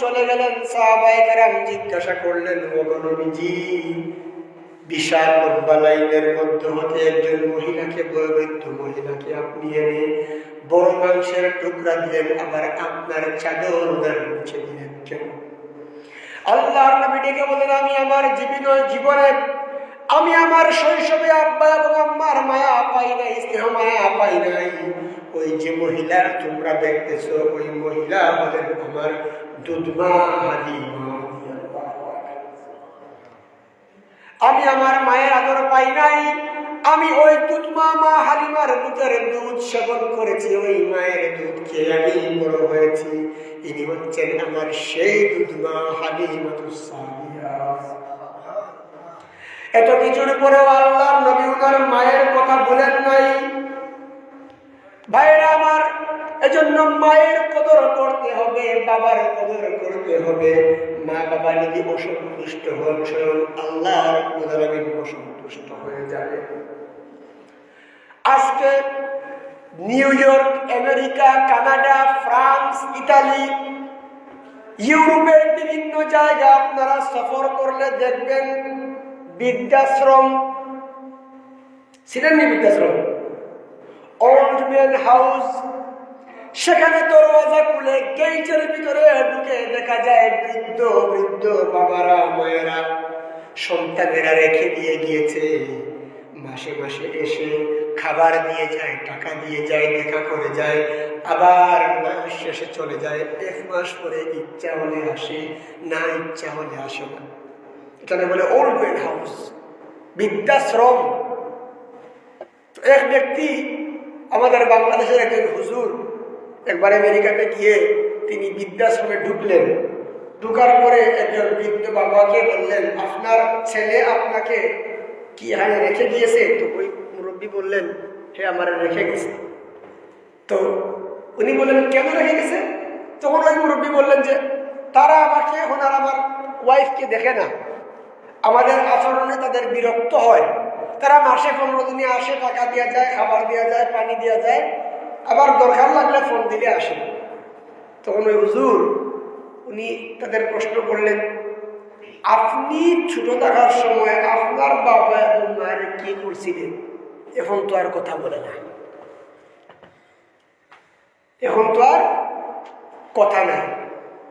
চলে গেলেন সাহাবাইকারাম জিজ্ঞাসা করলেন নবীজি, বিশাল মধ্য হতে একজন মহিলাকে বয়োবৃদ্ধ মহিলাকে আপনি এনে বড় মাংসের টুকরা দিলেন, আবার আপনার চাদর ওনার নিচে দিলেন কেন? নবী ডেকে বলেন আমি আমার জীবন জীবনে, আমি আমার শৈশবে আব্বা এবং আম্মার মায়া পাই নাই, স্নেহ মায়া পাই নাই। ওই যে মহিলা, তোমরা দেখতেছ, ওই মহিলা আমাদের আমার দুধমা আমি আমার মায়ের আদর পাই নাই। আমি ওই দুধ মা হালিমার দুধের দুধ সেবন করেছি। ওই মায়ের দুধ খেয়ে আমি বড় হয়েছি। ইনি হচ্ছেন আমার সেই দুধ মা হালিমাতুসালিয়া এত কিছুর পরেও আল্লাহ নবী মায়ের কথা বলেন নাই। ভাইরা আমার এজন্য মায়ের কদর করতে হবে, বাবার কদর করতে হবে। মা বাবা যদি অসন্তুষ্ট হন, স্বয়ং আল্লাহ অসন্তুষ্ট হয়ে যাবে। আজকে New York, America, Canada, France, Italy, ইউরোপের বিভিন্ন জায়গা আপনারা সফর করলে দেখবেন বৃদ্ধাশ্রম, ছিলেন বৃদ্ধাশ্রম? ওল্ড ম্যান হাউস সেখানে দরওয়াজা খুলে গেইটের ভিতরে ঢুকে দেখা যায় বৃদ্ধ বৃদ্ধ বাবারা, মায়েরা সন্তানেরা রেখে দিয়ে গিয়েছে। মাসে মাসে এসে খাবার দিয়ে যায়, টাকা দিয়ে যায়, দেখা করে যায়, আবার মাস শেষে চলে যায়। এক মাস পরে ইচ্ছা হলে আসে, না ইচ্ছা হলে আসে না। এখানে বলে ওল্ড ম্যান হাউস বৃদ্ধাশ্রম। এক ব্যক্তি, আমাদের বাংলাদেশের একজন হুজুর একবার আমেরিকাতে গিয়ে তিনি বৃদ্ধাশ্রমে ঢুকলেন। ঢুকার পরে একজন বৃদ্ধ বাবাকে বললেন, আপনার ছেলে আপনাকে কি এখানে রেখে গিয়েছে? তো ওই মুরব্বী বললেন, হে আমার রেখে গেছে। তো উনি বললেন, কেন রেখে গেছে? তখন ওই মুরব্বী বললেন যে, তারা আমাকে এখন আর আমার ওয়াইফকে দেখে না। আমাদের আচরণে তাদের বিরক্ত হয়। তারা মাসে পনেরো দিনে আসে টাকা দেওয়া যায়, খাবার দেওয়া যায়, পানি দেওয়া যায়। আবার দরকার লাগলে ফোন দিলে আসে। তখন ওই হুজুর, উনি তাদের প্রশ্ন করলেন, আপনি ছোট থাকার সময় আপনার বাবা এবং মায়ের কি করছিলেন? এখন তো আর কথা বলে না। এখন তো আর কথা নাই।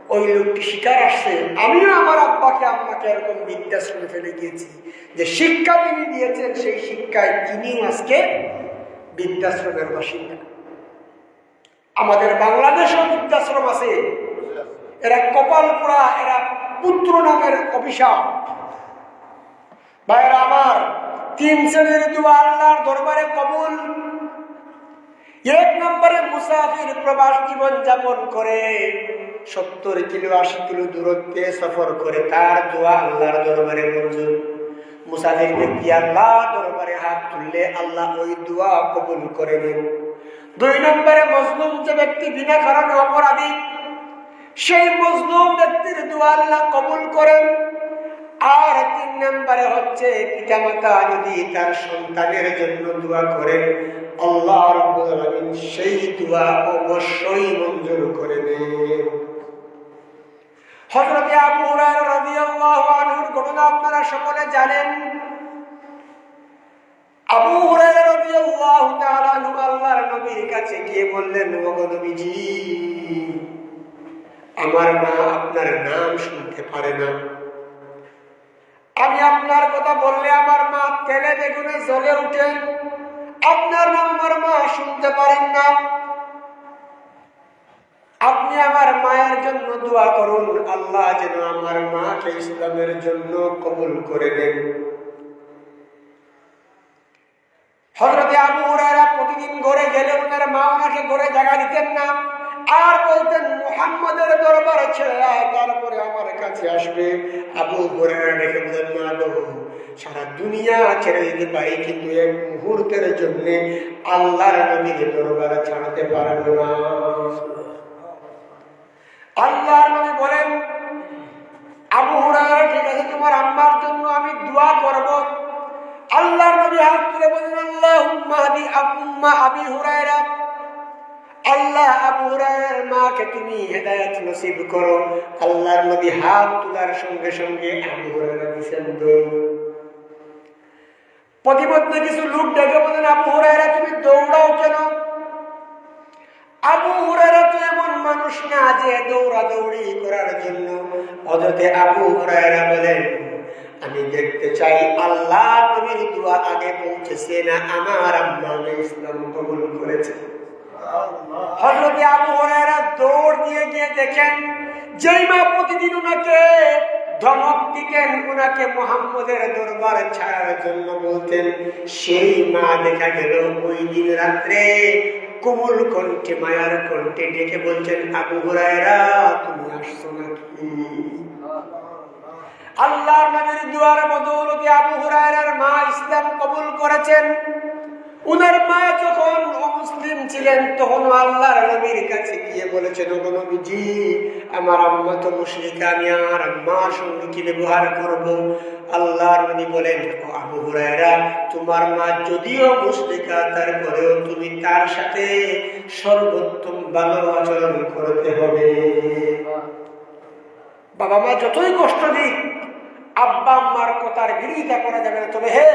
ওই লোকটি শিকার আসছে। আমিও আমার আব্বাকে, আম্মাকে এরকম বৃদ্ধাশ্রমে ফেলে গিয়েছি যে শিক্ষা তিনি দিয়েছেন, সেই শিক্ষায় তিনিও আজকে বৃদ্ধাশ্রমের বাসিন্দা। আমাদের বাংলাদেশেও বৃদ্ধাশ্রম আছে। এরা কপাল পোড়া, এরা পুত্র নামের অভিশাপ। ভাইয়েরা আমার, তিন শ্রেণির দুয়া আল্লাহর দরবারে কবুল। এক নম্বরে মুসাফির প্রবাস জীবন যাপন করে, সত্তর কিলো, আশি কিলো দূরত্বে সফর করে তার দোয়া আল্লাহর দরবারে মঞ্জুর। মুসাফির ব্যক্তি আল্লাহ দরবারে হাত তুললে আল্লাহ ওই দোয়া কবুল করে নেন। দুই নম্বরে মজলুম যে ব্যক্তি বিনা কারণে অপরাধী, সেই মজলুম ব্যক্তির দোয়া আল্লাহ কবুল করেন। আর তিন নম্বরে হচ্ছে পিতামাতা যদি তার সন্তানের জন্য দোয়া করেন, আল্লাহ রাব্বুল সেই দোয়া অবশ্যই মঞ্জুর করে নেন হযরত আবু হুরায়রা রাদিয়াল্লাহু আনহুর ঘটনা আপনারা সকলে জানেন। কাছে গিয়ে বললেন নবীজি, আমার মা আপনার নাম শুনতে পারে না। আমি আপনার কথা বললে আমার মা তেলে বেগুনে জ্বলে উঠেন আপনার নাম আমার মা শুনতে পারেন না। আপনি আমার মায়ের জন্য দোয়া করুন, আল্লাহ যেন আমার মাকে ইসলামের জন্য কবুল করে দেন হজরতে আবু হুরায়রা প্রতিদিন ঘরে গেলে ওনার মা ওনাকে ঘরে জায়গা দিতেন না। আর বলতেন, মোহাম্মদের দরবারে ছেড়ে আয়, তারপরে আমার কাছে আসবে। আবু হুরায়রা রেখে বলেন না সারা দুনিয়া ছেড়ে দিতে পারি, কিন্তু এক মুহূর্তের জন্য আল্লাহর নবীর দরবারে ছাড়াতে পারব না। আল্লাহর নবী বলেন, আবু হুরায়রা, ঠিক আছে, তোমার আম্মার জন্য আমি দোয়া করব। আল্লাহর নবী হাত তুলে বলেন আল্লাহ আবি হুরায়রা। আল্লাহ আবু মাকে তুমি হেদায়ত নসিব করো। আল্লাহর নবী হাত তোলার সঙ্গে সঙ্গে আবু হুরায়রা দিছেন দৌড়। কিছু লোক ডেকে বলেন, আবু হুরায়রা, তুমি দৌড়াও কেন? আবু হুরায়রা তো এমন মানুষ না যে দৌড়া দৌড়ি করার জন্য। অযথে আবু হুরায়রা বলেন, আমি দেখতে চাই আল্লাহ তুমি দোয়া আগে পৌঁছেছে না, আমার আম্মা ইসলাম কবুল করেছে। হজরতে আবু হুরায়রা দৌড় দিয়ে গিয়ে দেখেন, যেই মা প্রতিদিন ওনাকে ধমক দিতেন ওনাকে মোহাম্মদের দরবার ছাড়ার জন্য বলতেন, সেই মা দেখা গেল ওই দিন রাত্রে কোমল কণ্ঠে, মায়ার কণ্ঠে ডেকে বলছেন আবু হুরায়রা, তুমি আসছো নাকি? আল্লাহর নবীর দুয়ার বদৌলতে আবু হুরায়রার মা ইসলাম কবুল করেছেন। উনার মা যখন অমুসলিম ছিলেন, তখন আল্লাহর নবীর কাছে গিয়ে বলেছেন, ওগো নবীজি, আমার আম্মা তো মুশরিকা, আমি আর আম্মার সঙ্গে কি ব্যবহার করব। আল্লাহর নবী বলেন আবু হুরায়রা, তোমার মা যদিও মুশরিকা, তারপরেও তুমি তার সাথে সর্বোত্তম ভালো আচরণ করতে হবে। বাবা মা যতই কষ্ট দিক, আব্বা আম্মার কথার বিরোধিতা করা যাবে না। তবে হে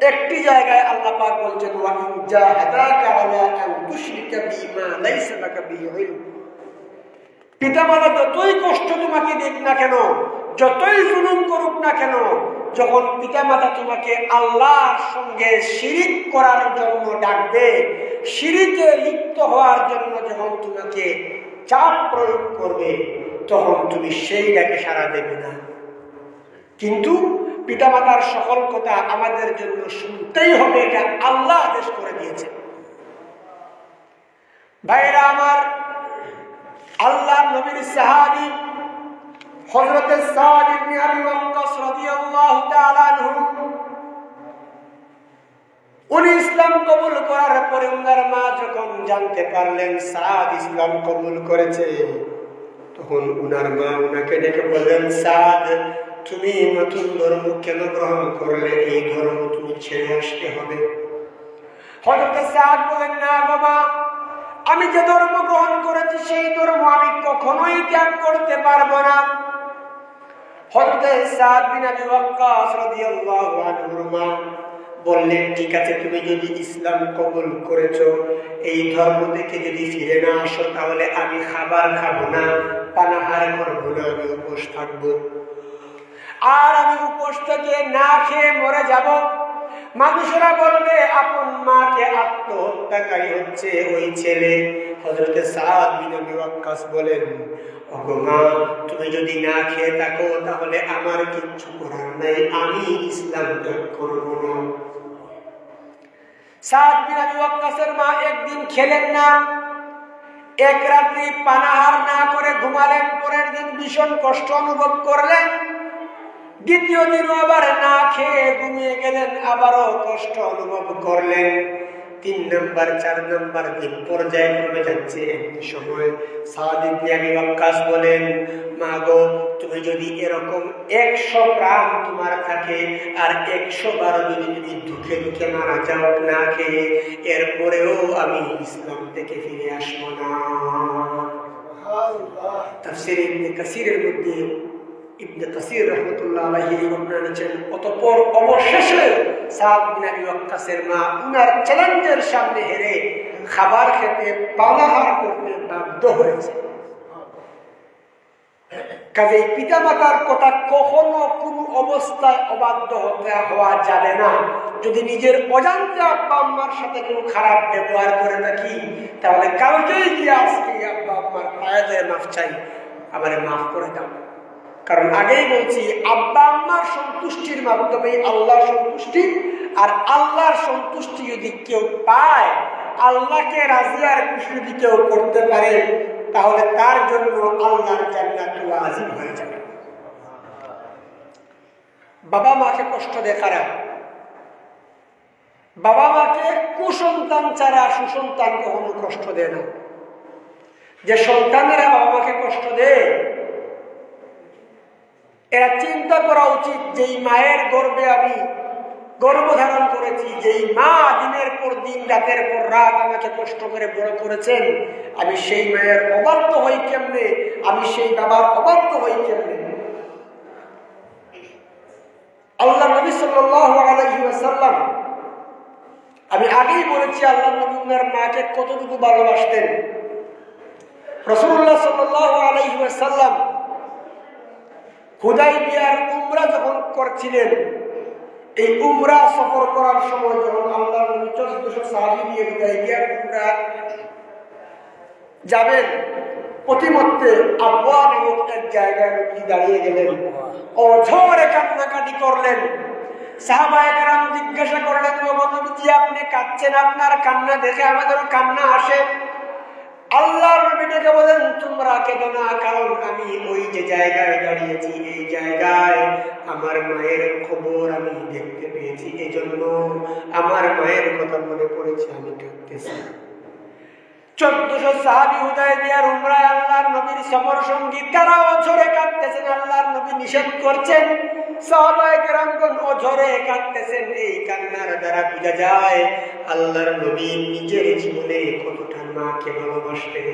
একটি জায়গায় আল্লাহ পাক বলছেন ওয়া ইন জাহাদাকা আলা আন তুশরিকা বিমা লাইসা লাকা বিহি ইলম। পিতামাতা, যতই কষ্ট তোমাকে দিক না কেন, যতই জুলুম করুক না কেন, যখন পিতামাতা তোমাকে আল্লাহর সঙ্গে শিরিক করার জন্য ডাকবে, শিরিকে লিপ্ত হওয়ার জন্য যখন তোমাকে চাপ প্রয়োগ করবে, তখন তুমি সেই ডাকে সাড়া দেবে না। কিন্তু পিতামাতার সকল কথা আমাদের জন্য শুনতেই হবে, এটা আল্লাহ আদেশ করে দিয়েছে। ভাইরা আমার, আল্লাহ নবীর সাহাবি হযরত সাদ ইবনে আবি ওয়াক্কাস রাদিয়াল্লাহু তাআলা আনহু, উনি ইসলাম কবুল করার পরে উনার মা যখন জানতে পারলেন সাদ ইসলাম কবুল করেছে, তখন উনার মা উনাকে ডেকে বললেন, সাদ তুমি নতুন ধর্ম কেন গ্রহণ করলে? এই ধর্ম তুমি ছেড়ে আসতে হবে। বলেন, না বাবা আমি যে ধর্ম গ্রহণ করেছি, সেই ধর্ম আমি কখনোই ত্যাগ করতে পারব না। বললেন, ঠিক আছে, তুমি যদি ইসলাম কবুল করেছ, এই ধর্ম থেকে যদি ফিরে না আসো, তাহলে আমি খাবার খাব না, পানাহার করব না, আমি উপোস থাকব। আর আমি উপোস থেকে না খেয়ে মরে যাব। মানুষেরা বলবে, আপন মাকে আত্মহত্যাকারী হচ্ছে ওই ছেলে। হজরতে সাদ বিন আবি ওয়াক্কাস বলেন, ওগো মা, তুমি যদি না খেয়ে থাকো, তাহলে আমার কিচ্ছু করার নাই, আমি ইসলাম ত্যাগ করব না। সাদ বিন আবি ওয়াক্কাসের মা একদিন খেলেন না। এক রাত্রি পানাহার না করে ঘুমালেন, পরের দিন ভীষণ কষ্ট অনুভব করলেন। দ্বিতীয় দিন আবার না খেয়ে ঘুমিয়ে গেলেন আবারও কষ্ট অনুভব করলেন। তিন নম্বর চার নম্বর দিন পর্যায়ে কমে যাচ্ছে। একটি সময় সাদিক অক্কাশ বলেন মা গো তুমি যদি এরকম একশো প্রাণ তোমার থাকে আর একশো বারো যদি তুমি দুঃখে দুঃখে মারা যাও না খেয়ে এরপরেও আমি ইসলাম থেকে ফিরে আসব না। তাফসির ইবনে কাসিরের মধ্যে ইবনে কাসির রহমতুল্লাহ অবশেষে সাদ মা উনার চ্যালেঞ্জের সামনে হেরে খাবার খেতে পানাহার করতে বাধ্য হয়েছে। কাজে পিতামাতার কথা কখনো কোনো অবস্থায় অবাধ্য হতে হওয়া যাবে না। যদি নিজের অজান্তে আব্বা আম্মার সাথে কোনো খারাপ ব্যবহার করে থাকি, তাহলে কালকেই গিয়ে আজকে আব্বা আম্মার পায়ে মাফ চাই। আমারে মাফ করে দাও। কারণ আগেই বলছি, আব্বা আম্মার সন্তুষ্টির মাধ্যমে আল্লাহর সন্তুষ্টি, আর আল্লাহর সন্তুষ্টি যদি কেউ পায়, আল্লাহকে রাজি আর খুশি যদি কেউ করতে পারে, তাহলে তার জন্য আল্লাহর জান্নাত আজিম হয়ে যাবে। বাবা মাকে কষ্ট দেখারা বাবা মাকে কুসন্তান ছাড়া সুসন্তান কখনো কষ্ট দেয় না। যে সন্তানেরা বাবা মাকে কষ্ট দেয় এরা চিন্তা করা উচিত যেই মায়ের গর্বে আমি গর্ভধারণ করেছি, যেই মা দিনের পর দিন, রাতের পর রাত আমাকে কষ্ট করে বড় করেছেন, আমি সেই মায়ের অবাধ্য হই কেমনে? আমি সেই বাবার অবাধ্য হই কেমনে? আল্লাহ নবী সাল্লাল্লাহু আলাইহি ওয়াসাল্লাম, আমি আগেই বলেছি আল্লাহ নবী উনার মাকে কতটুকু ভালোবাসতেন। রসুল্লাহ সাল্লাল্লাহু আলাইহি ওয়াসাল্লাম হুদাই বিয়ার উমরা যখন করছিলেন, এই উমরা সফর করার সময় যখন আল্লাহ নবী সাহাবি নিয়ে হুদাই বিয়ার উমরা যাবেন, প্রতিমধ্যে আবহাওয়া নামক এক জায়গায় নবী দাঁড়িয়ে গেলেন, অঝরে কান্নাকাটি করলেন। সাহাবাহাম জিজ্ঞাসা করলেন আপনি কাঁদছেন আপনার কান্না দেখে আমাদের কান্না আসে? আল্লাহ নবীকে বলেন, তোমরা কেঁদো না? কারণ আমি ওই যে জায়গায় দাঁড়িয়েছি, এই জায়গায় আমার মায়ের খবর আমি দেখতে পেয়েছি। এই জন্য আমার মায়ের কথা মনে পড়েছে, আমি কাঁদতেছি। চোদ্দশো সাহাবি হুদায় দিয়ার উমরায় আল্লাহর নবীর সমর সঙ্গী, তারাও ঝরে কাঁদতেছেন। আল্লাহর নবী নিষেধ করছেন। সাহাবায়ে কেরামগণ অঝরে কাঁদতেছেন। এই কান্নার দ্বারা বোঝা যায়, আল্লাহর নবী নিজের জীবনে কতটা মাকে ভালোবাসতেন